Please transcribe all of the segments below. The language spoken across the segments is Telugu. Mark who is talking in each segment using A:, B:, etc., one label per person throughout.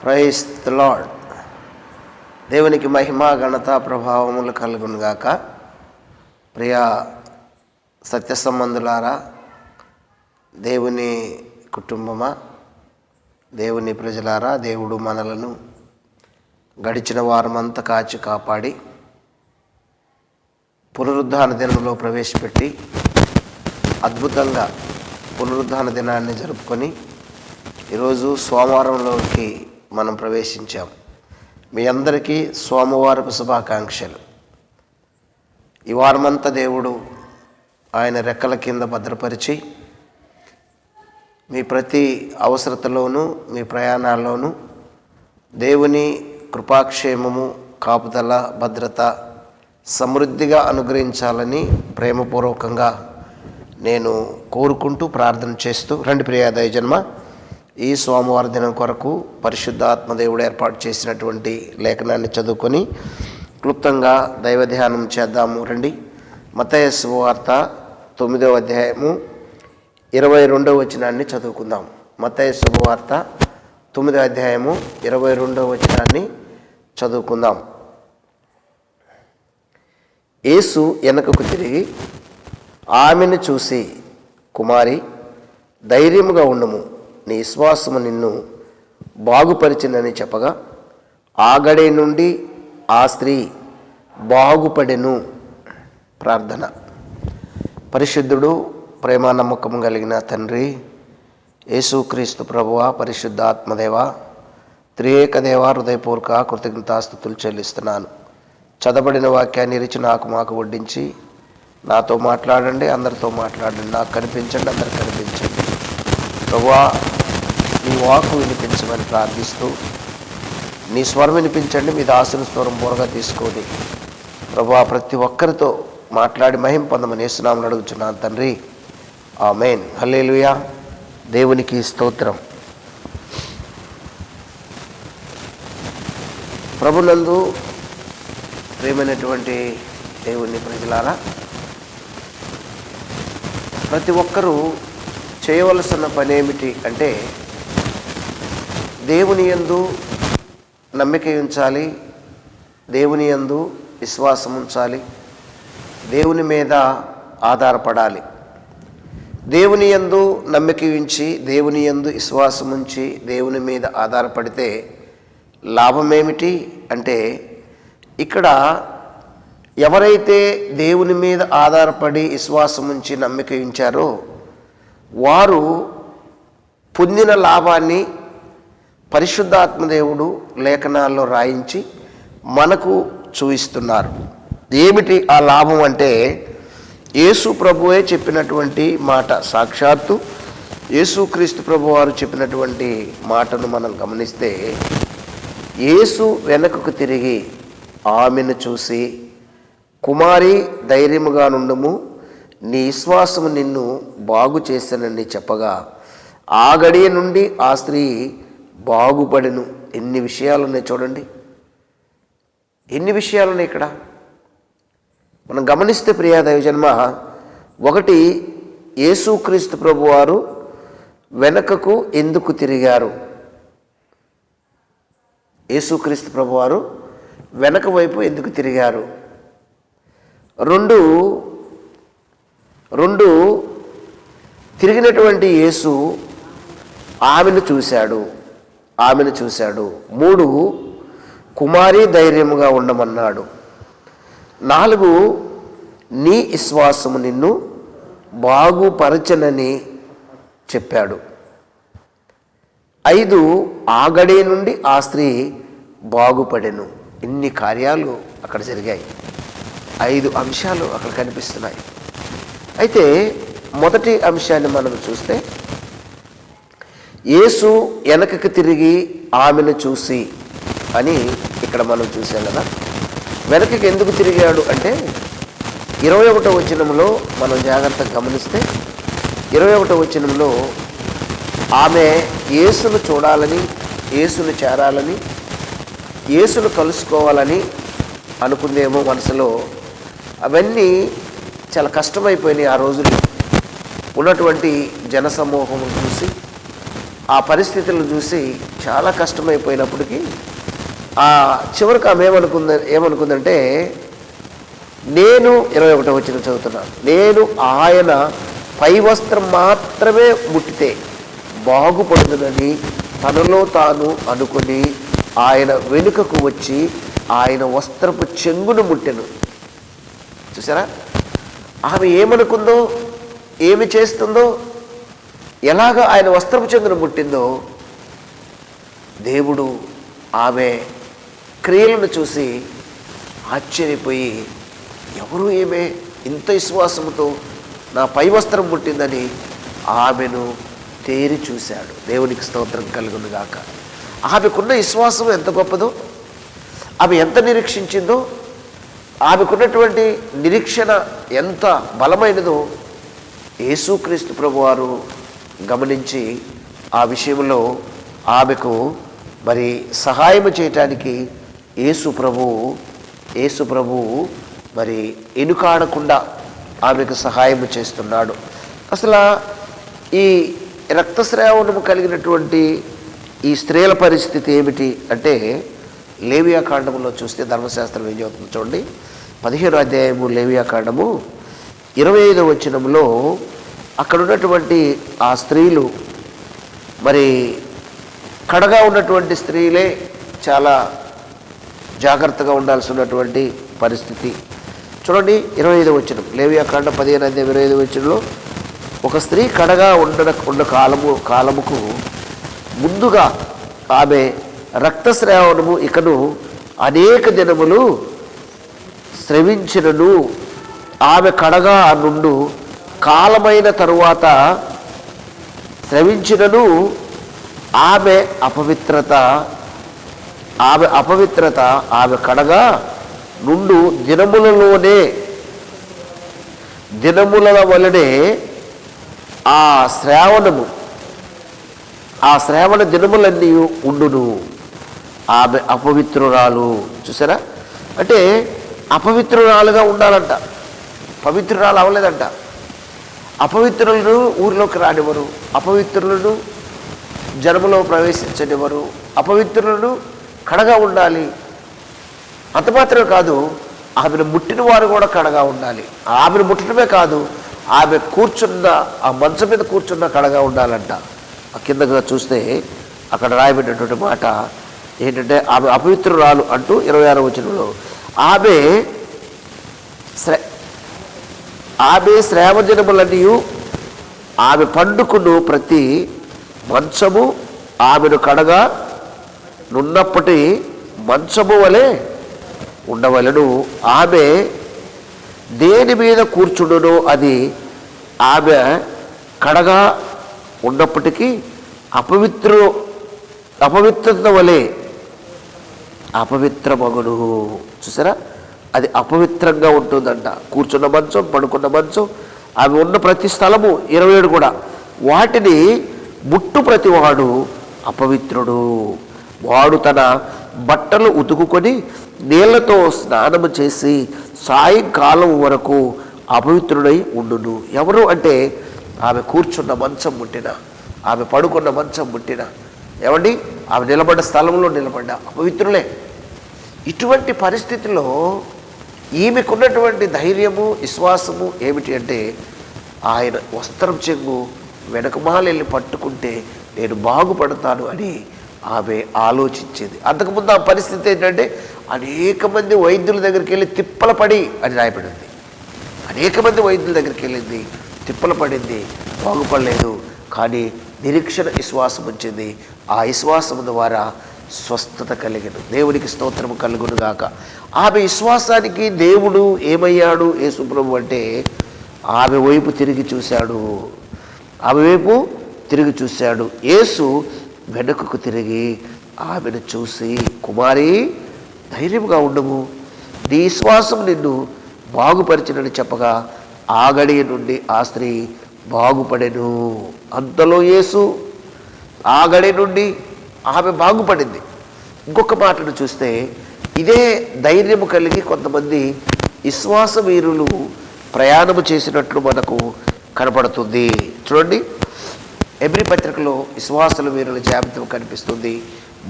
A: ప్రైస్ ద లాడ్ దేవునికి మహిమ ఘనత ప్రభావములు కలుగునుగాక ప్రియ సత్య సంబంధులారా దేవుని కుటుంబమా దేవుని ప్రజలారా దేవుడు మనలను గడిచిన వారమంతా కాచి కాపాడి పునరుద్ధాన దినంలో ప్రవేశపెట్టి అద్భుతంగా పునరుద్ధాన దినాన్ని జరుపుకొని ఈరోజు సోమవారంలోకి మనం ప్రవేశించాం. మీ అందరికీ సోమవారపు శుభాకాంక్షలు. ఈ వారమంతా దేవుడు ఆయన రెక్కల కింద భద్రపరిచి మీ ప్రతి అవసరతలోనూ మీ ప్రయాణాల్లోనూ దేవుని కృపాక్షేమము కాపుదల భద్రత సమృద్ధిగా అనుగ్రహించాలని ప్రేమపూర్వకంగా నేను కోరుకుంటూ ప్రార్థన చేస్తూ రెండు ప్రియాదయ జన్మ ఈ సోమవారం దినం కొరకు పరిశుద్ధాత్మదేవుడు ఏర్పాటు చేసినటువంటి లేఖనాన్ని చదువుకొని క్లుప్తంగా దైవ ధ్యానం చేద్దాము. రండి. మతయ శుభవార్త తొమ్మిదవ అధ్యాయము ఇరవై రెండవ వచనాన్ని చదువుకుందాం. మతయ శుభవార్త తొమ్మిదవ అధ్యాయము ఇరవై రెండవ వచనాన్ని చదువుకుందాం. యేసు వెనకకు తిరిగి ఆమెను చూసి కుమారి ధైర్యముగా ఉండము. నీ విశ్వాసము నిన్ను బాగుపరిచిందని చెప్పగా ఆగడే నుండి ఆ స్త్రీ బాగుపడెను. ప్రార్థన. పరిశుద్ధుడు ప్రేమ నమ్మకం కలిగిన తండ్రి యేసుక్రీస్తు ప్రభువ పరిశుద్ధాత్మదేవ త్రియేక దేవ హృదయపూర్వక కృతజ్ఞతాస్థుతులు చెల్లిస్తున్నాను. చదవబడిన వాక్యాన్ని ఇరిచి నాకు మాకు వడ్డించి నాతో మాట్లాడండి అందరితో మాట్లాడండి నాకు కనిపించండి అందరికి కనిపించండి. ప్రభువా వాకు వినిపించమని ప్రార్థిస్తూ నీ స్వరం వినిపించండి మీ దాసుని స్వరం బోరగా తీసుకొని ప్రభా ప్రతి ఒక్కరితో మాట్లాడి మహిం పొందమని వేస్తున్నామని అడుగుతున్నాను తండ్రి. ఆ మెయిన్ హల్లేలుయా. దేవునికి స్తోత్రం. ప్రభునందు ప్రేమైనటువంటి దేవుని ప్రజలారా ప్రతి ఒక్కరూ చేయవలసిన పని ఏమిటి అంటే దేవుని యందు నమ్మిక ఉంచాలి దేవుని యందు విశ్వాసం ఉంచాలి దేవుని మీద ఆధారపడాలి. దేవుని యందు నమ్మిక ఉంచి దేవుని యందు విశ్వాసం ఉంచి దేవుని మీద ఆధారపడితే లాభం ఏమిటి అంటే ఇక్కడ ఎవరైతే దేవుని మీద ఆధారపడి విశ్వాసం ఉంచి నమ్మిక ఉంచారో వారు పొందిన లాభాన్ని పరిశుద్ధాత్మదేవుడు లేఖనాల్లో రాయించి మనకు చూయిస్తున్నారు ఏమిటి ఆ లాభం అంటే యేసు ప్రభువే చెప్పినటువంటి మాట సాక్షాత్తు యేసుక్రీస్తు ప్రభు వారు చెప్పినటువంటి మాటను మనం గమనిస్తే యేసు వెనుకకు తిరిగి ఆమెను చూసి కుమారి ధైర్యముగా నుండుము నీ విశ్వాసము నిన్ను బాగు చేశానని చెప్పగా ఆ గడియ నుండి ఆ స్త్రీ బాగుపడెను. ఎన్ని విషయాలు ఉన్నాయి చూడండి. ఎన్ని విషయాలు ఉన్నాయి ఇక్కడ? మనం గమనిస్తే ప్రియాదేవి జన్మ ఒకటి యేసుక్రీస్తు ప్రభువారు వెనకకు ఎందుకు తిరిగారు? యేసుక్రీస్తు ప్రభువారు వెనక వైపు ఎందుకు తిరిగారు? రెండు రెండు తిరిగినటువంటి యేసు ఆమెను చూశాడు. ఆమెను చూశాడు. మూడు కుమారి ధైర్యముగా ఉండమన్నాడు. నాలుగు నీ విశ్వాసము నిన్ను బాగుపరచనని చెప్పాడు. ఐదు ఆగడే నుండి ఆ స్త్రీ బాగుపడెను. ఇన్ని కార్యాలు అక్కడ జరిగాయి. ఐదు అంశాలు అక్కడ కనిపిస్తున్నాయి. అయితే మొదటి అంశాన్ని మనం చూస్తే యేసు వెనకకి తిరిగి ఆమెను చూసి అని ఇక్కడ మనం చూసాం కదా. వెనకకి ఎందుకు తిరిగాడు అంటే ఇరవై ఒకటో వచనంలో మనం జాగ్రత్తగా గమనిస్తే ఇరవై ఒకటో వచనంలో ఆమె యేసును చూడాలని యేసును చేరాలని యేసును కలుసుకోవాలని అనుకుందేమో మనసులో. అవన్నీ చాలా కష్టమైపోయినాయి ఆ రోజుల్లో ఉన్నటువంటి జనసమూహం చూసి ఆ పరిస్థితులను చూసి చాలా కష్టమైపోయినప్పటికీ ఆ చివరికి ఆమె ఏమనుకుంద ఏమనుకుందంటే నేను ఇరవై ఒకటో వచ్చిన చదువుతున్నాను నేను ఆయన పై వస్త్రం మాత్రమే ముట్టితే బాగుపడుతుందని తనలో తాను అనుకుని ఆయన వెనుకకు వచ్చి ఆయన వస్త్రపు చెంగును ముట్టెను. చూసారా? ఆమె ఏమనుకుందో ఏమి చేస్తుందో ఎలాగ ఆయన వస్త్రపు చెంగును పుట్టిందో దేవుడు ఆమె క్రియలను చూసి ఆశ్చర్యపోయి ఎవరు ఏమే ఇంత విశ్వాసముతో నా పై వస్త్రం పుట్టిందని ఆమెను తేరి చూశాడు. దేవునికి స్తోత్రం కలుగును గాక. ఆమెకున్న విశ్వాసం ఎంత గొప్పదో ఆమె ఎంత నిరీక్షించిందో ఆమెకున్నటువంటి నిరీక్షణ ఎంత బలమైనదో యేసుక్రీస్తు ప్రభువారు గమనించి ఆ విషయంలో ఆమెకు మరి సహాయం చేయటానికి యేసు ప్రభువు యేసు ప్రభువు మరి ఎనుకాడకుండా ఆమెకు సహాయం చేస్తున్నాడు. అసలు ఈ రక్తస్రావణము కలిగినటువంటి ఈ స్త్రీల పరిస్థితి ఏమిటి అంటే లేవియా కాండములో చూస్తే ధర్మశాస్త్రం ఏం చెబుతుంది చూడండి. పదిహేను అధ్యాయము లేవియా కాండము ఇరవై ఐదో వచనంలో అక్కడ ఉన్నటువంటి ఆ స్త్రీలు మరి కడగా ఉన్నటువంటి స్త్రీలే చాలా జాగ్రత్తగా ఉండాల్సి ఉన్నటువంటి పరిస్థితి. చూడండి ఇరవై ఐదు వచ్చిన లేవియాకాండ పదిహేను అధ్యాయం ఇరవై ఐదు వచ్చినలో ఒక స్త్రీ కడగా ఉండ ఉన్న కాలము కాలముకు ముందుగా ఆమె రక్తస్రావణము ఇకను అనేక దినములు స్రవించినను. ఆమె కడగా నుండు కాలమైన తరువాత స్రవించినను ఆమె అపవిత్రత ఆమె అపవిత్రత ఆమె కడగా నుండు దినములలోనే దినముల వలనే ఆ శ్రావణము ఆ శ్రావణ దినములన్నీ ఉండును. ఆమె అపవిత్రురాలు చూసారా? అంటే అపవిత్రురాలుగా ఉండాలంట. పవిత్రురాలు అవ్వలేదంట. అపవిత్రులను ఊరిలోకి రానివ్వరు. అపవిత్రులను జనములో ప్రవేశించనివ్వరు. అపవిత్రులను కడగా ఉండాలి. అంత మాత్రమే కాదు ఆమెను ముట్టిన వారు కూడా కడగా ఉండాలి. ఆమెను ముట్టడమే కాదు ఆమె కూర్చున్న ఆ మంచం మీద కూర్చున్న కడగా ఉండాలంట. కిందగా చూస్తే అక్కడ రాయబడినటువంటి మాట ఏంటంటే ఆమె అపవిత్రురాలు అంటూ ఇరవై ఆరో వచనంలో ఆమె ఆమె శ్రావజనములన్నీ ఆమె పండుకును ప్రతి మంచము ఆమెను కడగా నున్నప్పటి మంచము వలె ఉండవలను. ఆమె దేని మీద కూర్చుండును అది ఆమె కడగా ఉన్నప్పటికీ అపవిత్రు అపవిత్రత వలె అపవిత్ర మగుడు చూసారా? అది అపవిత్రంగా ఉంటుందంట. కూర్చున్న మంచం పడుకున్న మంచం ఆమె ఉన్న ప్రతి స్థలము ఇరవై ఏడు కూడా. వాటిని ముట్టు ప్రతివాడు అపవిత్రుడు. వాడు తన బట్టలు ఉతుకుకొని నీళ్ళతో స్నానము చేసి సాయంకాలం వరకు అపవిత్రుడై ఉండును. ఎవరు అంటే ఆమె కూర్చున్న మంచం ముట్టిన ఆమె పడుకున్న మంచం ముట్టిన. ఏమండి? ఆమె నిలబడ్డ స్థలంలో నిలబడ్డ అపవిత్రులే. ఇటువంటి పరిస్థితిలో ఈమెకున్నటువంటి ధైర్యము విశ్వాసము ఏమిటి అంటే ఆయన వస్త్రం చెంగు వెనకమాలెళ్ళి పట్టుకుంటే నేను బాగుపడతాను అని ఆమె ఆలోచించేది. అంతకుముందు ఆ పరిస్థితి ఏంటంటే అనేక మంది వైద్యుల దగ్గరికి వెళ్ళి తిప్పల పడి అని రాయబడింది. అనేక మంది వైద్యుల దగ్గరికి వెళ్ళింది తిప్పల పడింది బాగుపడలేదు. కానీ నిరీక్షణ విశ్వాసం వచ్చింది. ఆ విశ్వాసం ద్వారా స్వస్థత కలిగను. దేవునికి స్తోత్రము కలుగును గాక ఆమె విశ్వాసానికి దేవుడు ఏమయ్యాడు? యేసుప్రభు అంటే ఆమె వైపు తిరిగి చూశాడు. ఆమె వైపు తిరిగి చూశాడు. యేసు వెనుకకు తిరిగి ఆమెను చూసి కుమారి ధైర్యంగా ఉండము. నీ విశ్వాసం నిన్ను బాగుపరిచినని చెప్పగా ఆ గడియ నుండి ఆ స్త్రీ బాగుపడెను. అంతలో యేసు ఆ గడి నుండి ఆమె బాగుపడింది. ఇంకొక మాటను చూస్తే ఇదే ధైర్యము కలిగి కొంతమంది విశ్వాస వీరులు ప్రయాణము చేసినట్లు మనకు కనపడుతుంది. చూడండి ఎబ్రి పత్రికలో విశ్వాసుల వీరుల జాబితా కనిపిస్తుంది.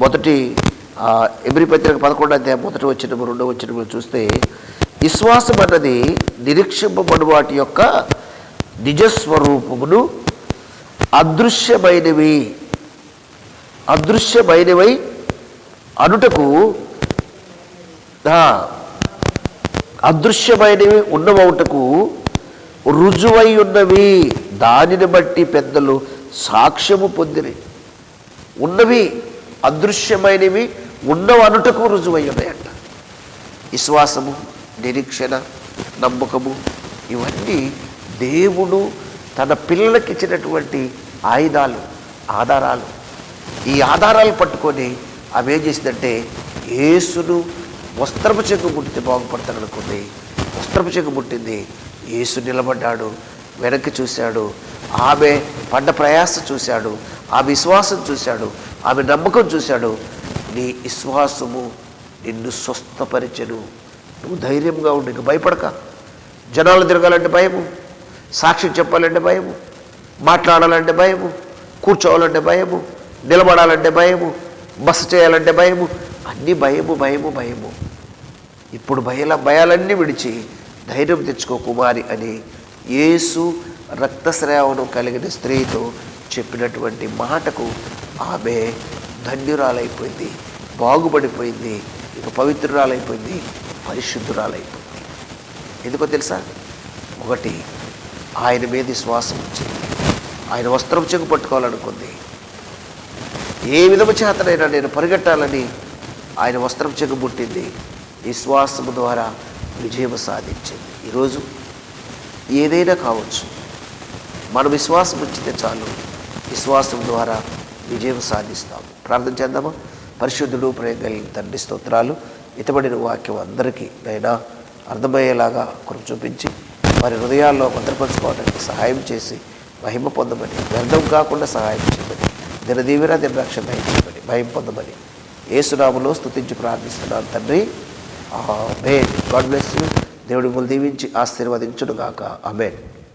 A: మొదటి ఎబ్రి పత్రిక పదకొండు అధ్యాయం మొదటి వచ్చిన రెండో వచ్చిన చూస్తే విశ్వాసం అన్నది నిరీక్షింపబడి వాటి యొక్క నిజస్వరూపమును అదృశ్యమైనవి అదృశ్యమైనవై అనుటకు అదృశ్యమైనవి ఉన్నవవుటకు రుజువై ఉన్నవి. దానిని బట్టి పెద్దలు సాక్ష్యము పొందిరి. ఉన్నవి అదృశ్యమైనవి ఉన్నవి అనుటకు రుజువై ఉన్నాయంట విశ్వాసము నిరీక్షణ నమ్మకము ఇవన్నీ దేవుడు తన పిల్లలకి ఇచ్చినటువంటి ఆయుధాలు ఆధారాలు ఈ ఆధారాలు పట్టుకొని ఆమె ఏం చేసిందంటే యేసును వస్త్రపు చెక్కు ముట్టితే బాగుపడతాడు అనుకుంది. వస్త్రపు చెక్కు ముట్టింది యేసు నిలబడ్డాడు వెనక్కి చూశాడు. ఆమె పడ్డ ప్రయాస చూశాడు. ఆ విశ్వాసం చూశాడు. ఆమె నమ్మకం చూశాడు. నీ విశ్వాసము నిన్ను స్వస్థపరిచను. నువ్వు ధైర్యంగా ఉండి భయపడక. జనాలు తిరగాలంటే భయము. సాక్షి చెప్పాలంటే భయము. మాట్లాడాలంటే భయము. కూర్చోవాలంటే భయము. నిలబడాలంటే భయము బస చేయాలంటే భయము అన్ని భయము భయము భయము. ఇప్పుడు భయాల భయాలన్నీ విడిచి ధైర్యం తెచ్చుకో కుమారి అని యేసు రక్తస్రావను కలిగిన స్త్రీతో చెప్పినటువంటి మాటకు ఆమె ధన్యురాలైపోయింది బాగుపడిపోయింది ఇక పవిత్రురాలైపోయింది పరిశుద్ధురాలైపోయింది. ఎందుకో తెలుసా? ఒకటి ఆయన మీద విశ్వాసం వచ్చింది ఆయన వస్త్రం చెక్కు పట్టుకోవాలనుకుంది. ఏ విధము చేతనైనా నేను పరిగెట్టాలని ఆయన వస్త్రం చెగుబుట్టింది. విశ్వాసము ద్వారా విజయం సాధించింది. ఈరోజు ఏదైనా కావచ్చు మన విశ్వాసం ఉంచితే చాలు. విశ్వాసం ద్వారా విజయం సాధిస్తాము. ప్రార్థన చేద్దామా? పరిశుద్ధుడు ప్రేమ కలిగిన తండ్రి స్తోత్రాలు. ఇతబడిన వాక్యం అందరికీ నైనా అర్థమయ్యేలాగా కృప చూపించి వారి హృదయాల్లో భద్రపరచుకోవడానికి సహాయం చేసి మహిమ పొందమని వ్యర్థం కాకుండా సహాయం చేసి దినదీవిన దినరక్ష దయచేయమని భయం పొందమని ఏసునాములో స్తుతించి ప్రార్థిస్తున్నాను తండ్రి. ఆమెన్. God bless you. దేవుడి ములు దీవించి ఆశీర్వదించుడుగాక ఆమెన్.